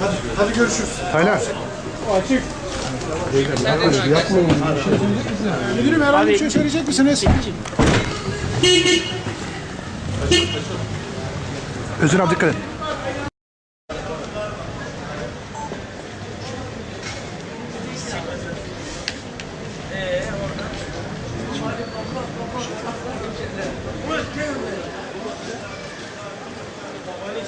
Hadi, hadi görüşürüz. Taylan. Açık. Yapmayın. Müdürüm herhangi bir şey söyleyecek misiniz? Özür abi dikkat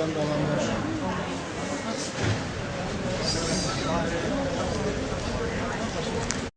Alttan dolanlar.